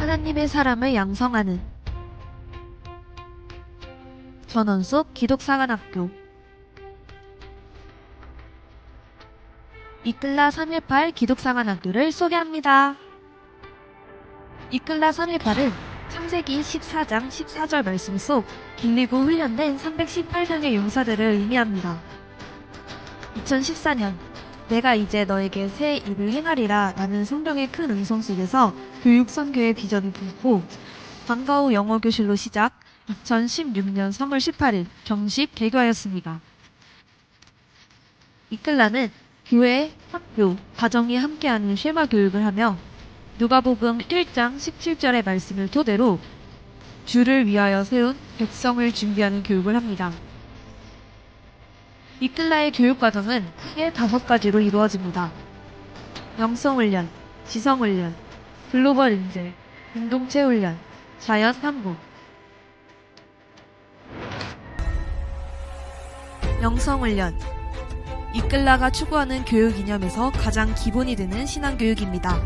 하나님의 사람을 양성하는 전원숙 기독사관학교 이끌라 318 기독사관학교를 소개합니다. 이끌라 318은 창세기 14장 14절 말씀 속 길리고 훈련된 318명의 용사들을 의미합니다. 2014년 내가 이제 너에게 새 일을 행하리라 라는 성경의 큰 음성 속에서 교육 선교의 비전을 품고 방과 후 영어 교실로 시작 2016년 3월 18일 정식 개교하였습니다. 이끌라는 교회, 학교, 가정이 함께하는 쉐마 교육을 하며 누가복음 1장 17절의 말씀을 토대로 주를 위하여 세운 백성을 준비하는 교육을 합니다. 이끌라의 교육과정은 크게 다섯 가지로 이루어집니다. 영성훈련, 지성훈련, 글로벌 인재, 공동체 훈련, 자연 탐구. 영성훈련. 이끌라가 추구하는 교육 이념에서 가장 기본이 되는 신앙교육입니다.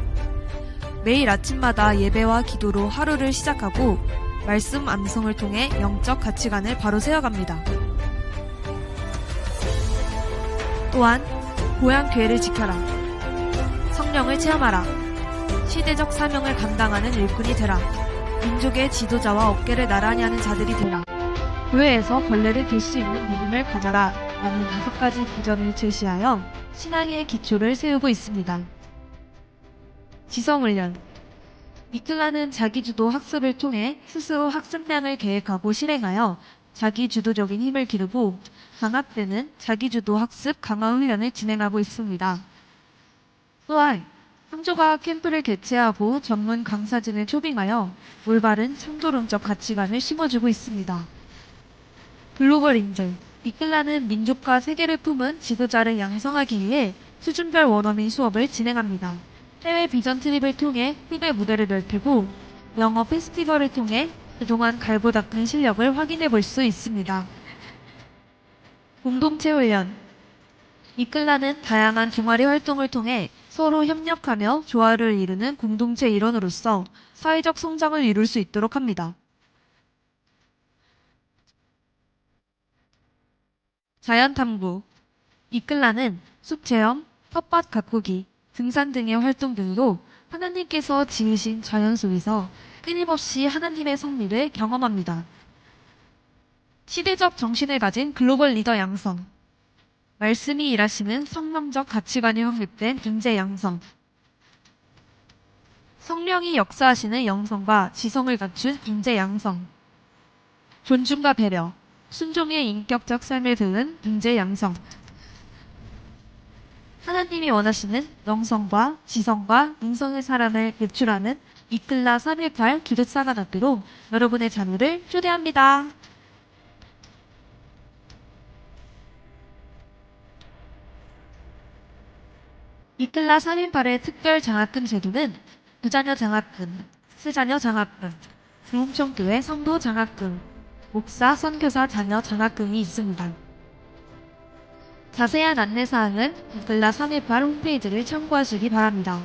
매일 아침마다 예배와 기도로 하루를 시작하고 말씀 암송을 통해 영적 가치관을 바로 세워갑니다. 또한 고향 교회를 지켜라. 성령을 체험하라. 시대적 사명을 감당하는 일꾼이 되라. 민족의 지도자와 어깨를 나란히 하는 자들이 되라. 교회에서 벌레를 들 수 있는 믿음을 가져라. 라는 다섯 가지 비전을 제시하여 신앙의 기초를 세우고 있습니다. 지성훈련. 이끌라는 자기주도 학습을 통해 스스로 학습량을 계획하고 실행하여 자기주도적인 힘을 기르고 방학 때는 자기주도 학습 강화 훈련을 진행하고 있습니다. 또한 창조과학 캠프를 개최하고 전문 강사진을 초빙하여 올바른 창조론적 가치관을 심어주고 있습니다. 글로벌 인재 이끌라는 민족과 세계를 품은 지도자를 양성하기 위해 수준별 원어민 수업을 진행합니다. 해외 비전 트립을 통해 팀의 무대를 넓히고 영어 페스티벌을 통해 그동안 갈고 닦은 실력을 확인해 볼 수 있습니다. 공동체 훈련 이끌라는 다양한 동아리 활동을 통해 서로 협력하며 조화를 이루는 공동체 일원으로서 사회적 성장을 이룰 수 있도록 합니다. 자연탐구 이끌라는 숲체험, 텃밭 가꾸기, 등산 등의 활동 등으로 하나님께서 지으신 자연 속에서 끊임없이 하나님의 섭리를 경험합니다. 시대적 정신을 가진 글로벌 리더 양성. 말씀이 일하시는 성령적 가치관이 확립된 존재 양성. 성령이 역사하시는 영성과 지성을 갖춘 존재 양성. 존중과 배려, 순종의 인격적 삶을 드는 존재 양성. 하나님이 원하시는 영성과 지성과 인성의 사람을 배출하는 이끌라 318 기득사관학교로 여러분의 자녀를 초대합니다. 이끌라 318의 특별 장학금 제도는 부자녀 장학금, 스자녀 장학금, 중흥청교회 성도 장학금, 목사 선교사 자녀 장학금이 있습니다. 자세한 안내사항은 이끌라 318 홈페이지를 참고하시기 바랍니다.